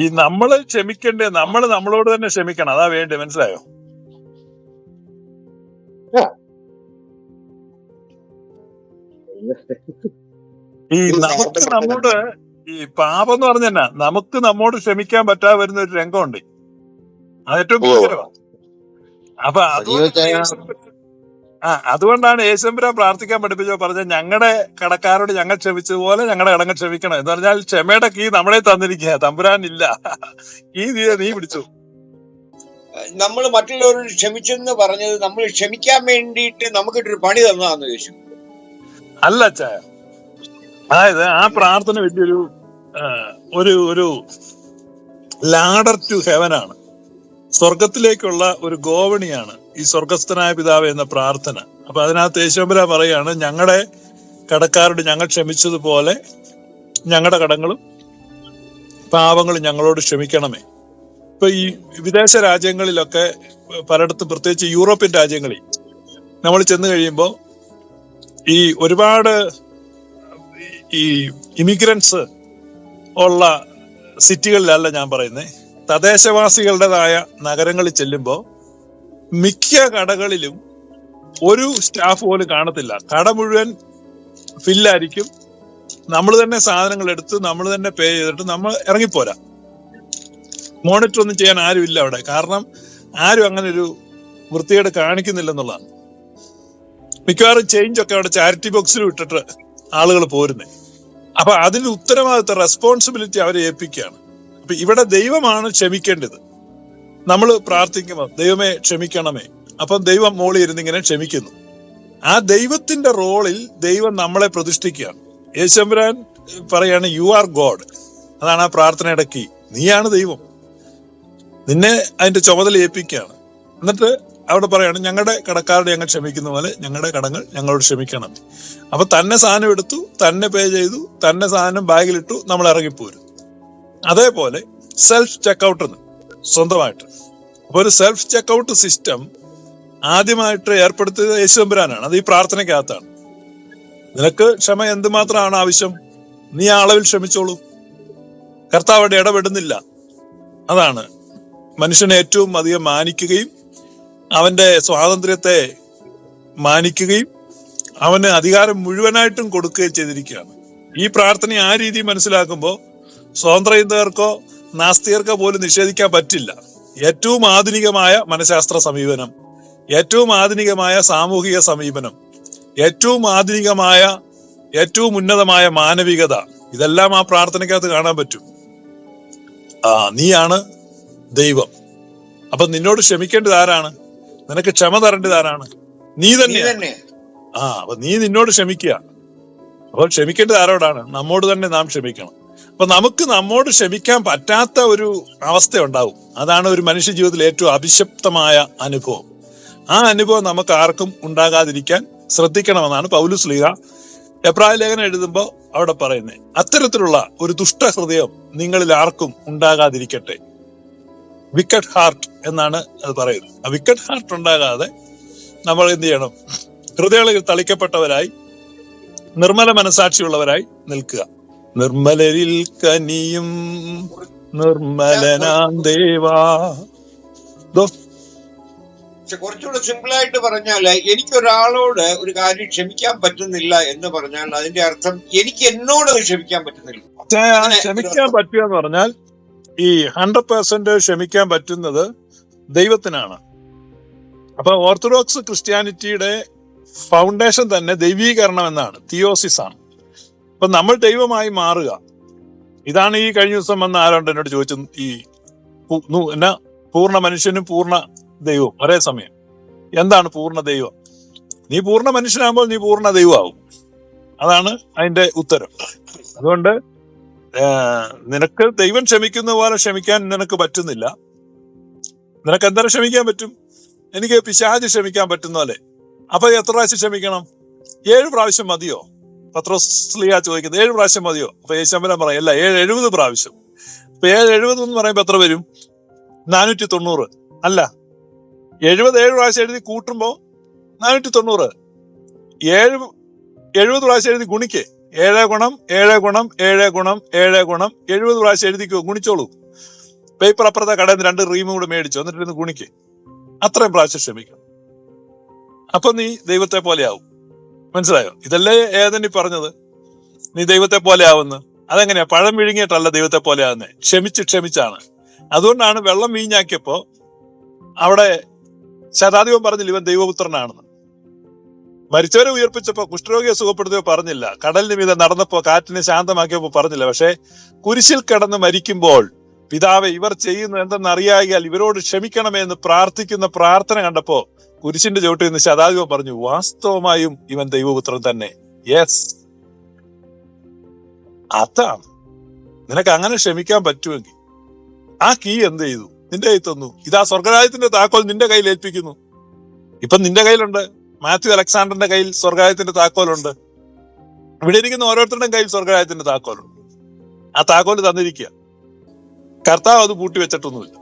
ഈ നമ്മൾ ക്ഷമിക്കണ്ടേ നമ്മൾ നമ്മളോട് തന്നെ ക്ഷമിക്കണം. അതാ വേണ്ടേ മനസ്സിലായോ? ഈ നമുക്ക് നമ്മോട് ഈ പാപം എന്ന് പറഞ്ഞാ നമുക്ക് നമ്മോട് ക്ഷമിക്കാൻ പറ്റാതെ വരുന്ന ഒരു രംഗമുണ്ട്. അത് ഏറ്റവും ഭീകരമാണ് അപ്പൊ യേശുക്രിസ്തു ആ അതുകൊണ്ടാണ് യേശുപുര പ്രാർത്ഥിക്കാൻ പഠിപ്പിച്ചോ പറഞ്ഞ ഞങ്ങളുടെ കടക്കാരോട് ഞങ്ങൾ ക്ഷമിച്ചതുപോലെ ഞങ്ങളുടെ കടങ്ങൾ ക്ഷമിക്കണം എന്ന് പറഞ്ഞാൽ ക്ഷമയുടെ കീ നമ്മളെ തന്നിരിക്കുക തമ്പുരാൻ ഇല്ല. ഈ നീ നീ പിടിച്ചു. നമ്മൾ മറ്റുള്ളവരോട് ക്ഷമിച്ചെന്ന് പറഞ്ഞത് നമ്മൾ ക്ഷമിക്കാൻ വേണ്ടിയിട്ട് നമുക്കിട്ടൊരു പണി തന്നതാന്ന് യേശു. അല്ല അച്ഛ. അതായത് ആ പ്രാർത്ഥന വലിയൊരു ഒരു ഒരു ലാഡർ ടു ഹെവനാണ്. സ്വർഗത്തിലേക്കുള്ള ഒരു ഗോവണിയാണ്. ഈ സ്വർഗസ്ഥനായ പിതാവ് എന്ന പ്രാർത്ഥന. അപ്പൊ അതിനകത്ത് യേശോമ്പര പറയാണ് ഞങ്ങളുടെ കടക്കാരോട് ഞങ്ങൾ ക്ഷമിച്ചതുപോലെ ഞങ്ങളുടെ കടങ്ങളും പാപങ്ങളും ഞങ്ങളോട് ക്ഷമിക്കണമേ. ഇപ്പൊ ഈ വിദേശ രാജ്യങ്ങളിലൊക്കെ പലയിടത്തും പ്രത്യേകിച്ച് യൂറോപ്യൻ രാജ്യങ്ങളിൽ നമ്മൾ ചെന്ന് കഴിയുമ്പോൾ ഈ ഒരുപാട് ഈ ഇമിഗ്രൻസ് ഉള്ള സിറ്റികളിലല്ല ഞാൻ പറയുന്നത് തദ്ദേശവാസികളുടേതായ നഗരങ്ങളിൽ ചെല്ലുമ്പോൾ മിക്ക കടകളിലും ഒരു സ്റ്റാഫ് പോലും കാണത്തില്ല. കട മുഴുവൻ ഫില്ലായിരിക്കും. നമ്മൾ തന്നെ സാധനങ്ങൾ എടുത്ത് നമ്മൾ തന്നെ പേ ചെയ്തിട്ട് നമ്മൾ ഇറങ്ങിപ്പോരാ. മോണിറ്റർ ഒന്നും ചെയ്യാൻ ആരും ഇല്ല അവിടെ. കാരണം ആരും അങ്ങനെ ഒരു വൃത്തികേട് കാണിക്കുന്നില്ലെന്നുള്ളതാണ്. മിക്കവാറും ചേഞ്ച് ഒക്കെ അവിടെ ചാരിറ്റി ബോക്സിൽ ഇട്ടിട്ട് ആളുകൾ പോരുന്നേ. അപ്പൊ അതിന് ഉത്തരവാദിത്ത റെസ്പോൺസിബിലിറ്റി അവരെ ഏൽപ്പിക്കുകയാണ്. അപ്പൊ ഇവിടെ ദൈവമാണ് ക്ഷമിക്കേണ്ടത്. നമ്മൾ പ്രാർത്ഥിക്കുമ്പോൾ ദൈവമേ ക്ഷമിക്കണമേ. അപ്പം ദൈവം മോളി ഇരുന്നിങ്ങനെ ക്ഷമിക്കുന്നു. ആ ദൈവത്തിന്റെ റോളിൽ ദൈവം നമ്മളെ പ്രതിഷ്ഠിക്കുകയാണ്. യേശുമ്പരാൻ പറയാണ് യു ആർ ഗോഡ് അതാണ് ആ പ്രാർത്ഥനയുടെ കീ നീയാണ് ദൈവം. നിന്നെ അതിന്റെ ചുമതല ഏൽപ്പിക്കുകയാണ്. എന്നിട്ട് അവിടെ പറയാണ് ഞങ്ങളുടെ കടക്കാരുടെ ഞങ്ങൾ ക്ഷമിക്കുന്ന പോലെ ഞങ്ങളുടെ കടങ്ങൾ ഞങ്ങളോട് ക്ഷമിക്കണം. അപ്പൊ തന്നെ സാധനം എടുത്തു തന്നെ പേ ചെയ്തു തന്നെ സാധനം ബാഗിലിട്ടു നമ്മൾ ഇറങ്ങിപ്പോരും. അതേപോലെ സെൽഫ് ചെക്കൗട്ട് സ്വന്തമായിട്ട്. അപ്പൊ ഒരു സെൽഫ് ചെക്ക്ഔട്ട് സിസ്റ്റം ആദ്യമായിട്ട് ഏർപ്പെടുത്തിയത് യേശുദമ്പുരാനാണ്. അത് ഈ പ്രാർത്ഥനയ്ക്കകത്താണ്. നിനക്ക് ക്ഷമ എന്തുമാത്രമാണ് ആവശ്യം? നീ ആ അളവിൽ ക്ഷമിച്ചോളൂ. കർത്താവ് ഇടപെടുന്നില്ല. അതാണ് മനുഷ്യനെ ഏറ്റവും അധികം മാനിക്കുകയും അവന്റെ സ്വാതന്ത്ര്യത്തെ മാനിക്കുകയും അവന് അധികാരം മുഴുവനായിട്ടും കൊടുക്കുകയും ചെയ്തിരിക്കുകയാണ്. ഈ പ്രാർത്ഥന ആ രീതി മനസ്സിലാക്കുമ്പോൾ സ്വതന്ത്ര ചിന്തകർക്കോ നാസ്തികർക്കോ പോലും നിഷേധിക്കാൻ പറ്റില്ല. ഏറ്റവും ആധുനികമായ മനഃശാസ്ത്ര സമീപനം ഏറ്റവും ആധുനികമായ സാമൂഹിക സമീപനം ഏറ്റവും ആധുനികമായ ഏറ്റവും ഉന്നതമായ മാനവികത. ഇതെല്ലാം ആ പ്രാർത്ഥനയ്ക്കകത്ത് കാണാൻ പറ്റും. ആ നീയാണ് ദൈവം. അപ്പൊ നിന്നോട് ക്ഷമിക്കേണ്ടത് ആരാണ്? നിനക്ക് ക്ഷമ തരേണ്ടത് ആരാണ്? നീ തന്നെ. ആ അപ്പൊ നീ നിന്നോട് ക്ഷമിക്കുക. അപ്പോൾ ക്ഷമിക്കേണ്ടത് ആരോടാണ്? നമ്മോട് തന്നെ നാം ക്ഷമിക്കണം. അപ്പൊ നമുക്ക് നമ്മോട് ക്ഷമിക്കാൻ പറ്റാത്ത ഒരു അവസ്ഥ ഉണ്ടാവും അതാണ് ഒരു മനുഷ്യ ജീവിതത്തിൽ ഏറ്റവും അഭിശപ്തമായ അനുഭവം. ആ അനുഭവം നമുക്ക് ആർക്കും ഉണ്ടാകാതിരിക്കാൻ ശ്രദ്ധിക്കണമെന്നാണ് പൗലുസ് ലീഗ എബ്രാഹിം ലേഖനം എഴുതുമ്പോൾ അവിടെ പറയുന്നത് അത്തരത്തിലുള്ള ഒരു ദുഷ്ടഹൃദയം നിങ്ങളിൽ ആർക്കും ഉണ്ടാകാതിരിക്കട്ടെ. വിക്കറ്റ് ഹാർട്ട് എന്നാണ് അത് പറയുന്നത്. ആ വിക്കറ്റ് ഹാർട്ട് ഉണ്ടാകാതെ നമ്മൾ എന്ത് ചെയ്യണം? ഹൃദയങ്ങളിൽ തളിക്കപ്പെട്ടവരായി നിർമ്മല മനസാക്ഷിയുള്ളവരായി നിൽക്കുക. നിർമ്മലരിൽ കനിയും നിർമ്മലനാം ദേവാ. പക്ഷെ കുറച്ചുകൂടെ സിമ്പിൾ ആയിട്ട് പറഞ്ഞാൽ എനിക്കൊരാളോട് ഒരു കാര്യം ക്ഷമിക്കാൻ പറ്റുന്നില്ല എന്ന് പറഞ്ഞാൽ അതിന്റെ അർത്ഥം എനിക്ക് എന്നോട് അത് ക്ഷമിക്കാൻ പറ്റുന്നില്ല. ക്ഷമിക്കാൻ പറ്റുക എന്ന് പറഞ്ഞാൽ ഈ ഹൺഡ്രഡ് പെർസെന്റ് ക്ഷമിക്കാൻ പറ്റുന്നത് ദൈവത്തിനാണ്. അപ്പൊ ഓർത്തഡോക്സ് ക്രിസ്ത്യാനിറ്റിയുടെ ഫൗണ്ടേഷൻ തന്നെ ദൈവീകരണം എന്നാണ് തിയോസിസ് ആണ്. അപ്പൊ നമ്മൾ ദൈവമായി മാറുക. ഇതാണ് ഈ കഴിഞ്ഞ ദിവസം വന്ന ആരോണ്ട് എന്നോട് ചോദിച്ചു ഈ എന്നാ പൂർണ മനുഷ്യനും പൂർണ ദൈവവും. ഒരേ സമയം. എന്താണ് പൂർണ ദൈവം? നീ പൂർണ മനുഷ്യനാകുമ്പോൾ നീ പൂർണ ദൈവമാവും അതാണ് അതിന്റെ ഉത്തരം. അതുകൊണ്ട് നിനക്ക് ദൈവം ക്ഷമിക്കുന്ന പോലെ ക്ഷമിക്കാൻ നിനക്ക് പറ്റുന്നില്ല. നിനക്ക് എന്തരം ക്ഷമിക്കാൻ പറ്റും? എനിക്ക് പിശാജ് ക്ഷമിക്കാൻ പറ്റുന്ന പോലെ. അപ്പൊ എത്ര പ്രാവശ്യം ക്ഷമിക്കണം? ഏഴ് പ്രാവശ്യം മതിയോ? പത്രോസ്ലിയ ചോദിക്കുന്നത് ഏഴ് പ്രാവശ്യം മതിയോ? അപ്പൊ യേശമ്പലം പറയും അല്ല ഏഴ് എഴുപത് പ്രാവശ്യം. അപ്പൊ ഏഴ് എഴുപത് എന്ന് പറയുമ്പോ എത്ര വരും? നാനൂറ്റി തൊണ്ണൂറ് അല്ല എഴുപത് ഏഴ് പ്രാവശ്യം എഴുതി കൂട്ടുമ്പോ നാനൂറ്റി തൊണ്ണൂറ് ഏഴ് എഴുപത് പ്രാവശ്യം എഴുതി ഗുണിക്കേ. ഏഴ് ഗുണം ഏഴ് ഗുണം ഏഴ് ഗുണം ഏഴ് ഗുണം എഴുപത് പ്രാവശ്യം എഴുതിക്കോ ഗുണിച്ചോളൂ. പേപ്പർ അപ്പുറത്തെ കടയിൽ നിന്ന് രണ്ട് റീമും കൂടെ മേടിച്ചു എന്നിട്ട് ഗുണിക്ക്. അത്രയും പ്രാവശ്യം ക്ഷമിക്കണം അപ്പൊ നീ ദൈവത്തെ പോലെ ആവും മനസ്സിലായോ? ഇതല്ലേ ഏതനി പറഞ്ഞത്? നീ ദൈവത്തെ പോലെ ആവുന്നു. അതെങ്ങനെയാ? പഴം വിഴുങ്ങിയിട്ടല്ല ദൈവത്തെ പോലെ ആവുന്നത് ക്ഷമിച്ച് ക്ഷമിച്ചാണ്. അതുകൊണ്ടാണ് വെള്ളം വീഞ്ഞാക്കിയപ്പോ അവിടെ ശതാധിപൻ പറഞ്ഞില്ല ഇവൻ ദൈവപുത്രനാണെന്ന്. മരിച്ചവരെ ഉയർപ്പിച്ചപ്പോ കുഷ്ഠരോഗിയെ സുഖപ്പെടുത്തിയോ പറഞ്ഞില്ല. കടലിന് മീതെ നടന്നപ്പോ കാറ്റിനെ ശാന്തമാക്കിയപ്പോ പറഞ്ഞില്ല. പക്ഷെ കുരിശിൽ കിടന്ന് മരിക്കുമ്പോൾ പിതാവെ ഇവർ ചെയ്യുന്നു എന്തെന്ന് അറിയാകിയാൽ ഇവരോട് ക്ഷമിക്കണമേ എന്ന് പ്രാർത്ഥിക്കുന്ന പ്രാർത്ഥന കണ്ടപ്പോ കുരിശിന്റെ ചോട്ടിൽ നിന്ന് ശതാധിപൻ പറഞ്ഞു വാസ്തവമായും ഇവൻ ദൈവപുത്രൻ തന്നെ. യെസ് അതാണ്. നിനക്ക് അങ്ങനെ ക്ഷമിക്കാൻ പറ്റുമെങ്കിൽ ആ കീ എന്ത് ചെയ്തു? നിന്റെ കയ്യിൽ തന്നു. ഇതാ സ്വർഗരാജ്യത്തിന്റെ താക്കോൽ നിന്റെ കയ്യിൽ ഏൽപ്പിക്കുന്നു. ഇപ്പൊ നിന്റെ കയ്യിലുണ്ട്. മാത്യു അലക്സാണ്ടറിന്റെ കയ്യിൽ സ്വർഗരാജ്യത്തിന്റെ താക്കോലുണ്ട്. ഇവിടെ ഇരിക്കുന്ന ഓരോരുത്തരുടെയും കയ്യിൽ സ്വർഗരാജ്യത്തിന്റെ താക്കോലുണ്ട്. ആ താക്കോൽ തന്നിരിക്കുക. കർത്താവ് അത് പൂട്ടി വെച്ചിട്ടൊന്നുമില്ല